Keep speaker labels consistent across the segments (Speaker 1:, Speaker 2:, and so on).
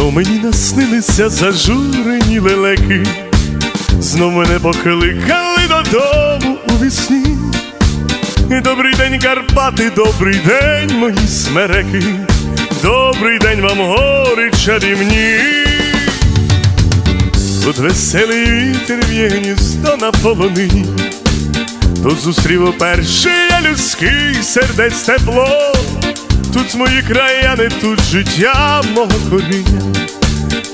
Speaker 1: Знов мені наснилися зажурені лелеки, знов мене покликали додому у вісні. Добрий день, Карпати, добрий день, мої смереки, добрий день вам гори чарівні. Тут веселий вітер в'є гніздо на полонині, тут зустрів уперше я людський сердець тепло, тут мої краяни, тут життя мого коріння,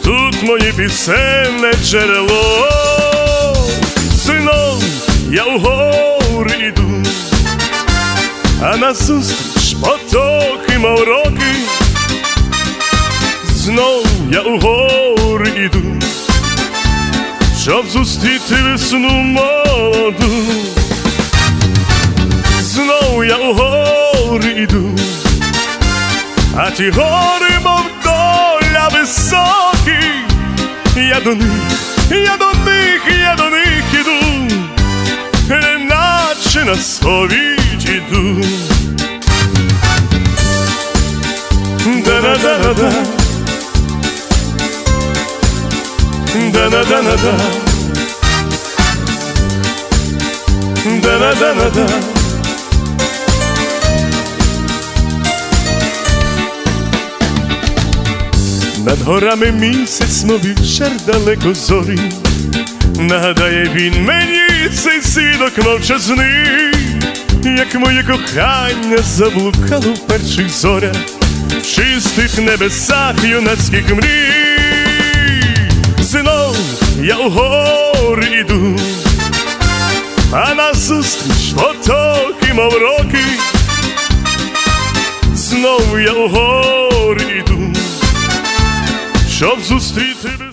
Speaker 1: тут моє пісенне джерело, сином я у гори йду, а назустріч потоки мов роки, знов я у гори йду щоб зустріти весну молоду. А ті гори, мов доля високі, я до них, я до них, я до них іду, наче на сповідь іду. Да-да-да-да-да. Да-да-да-да-да Да-да-да-да-да Над горами місяць, мов вівчар далеко зорі, нагадає він мені цей свідок мовчазний, як моє кохання заблукало в перших зорях, в чистих небесах юнацьких мрій. Знов я у гори йду, а назустріч потоки, мов роки, знов я у гори щоб зустріти.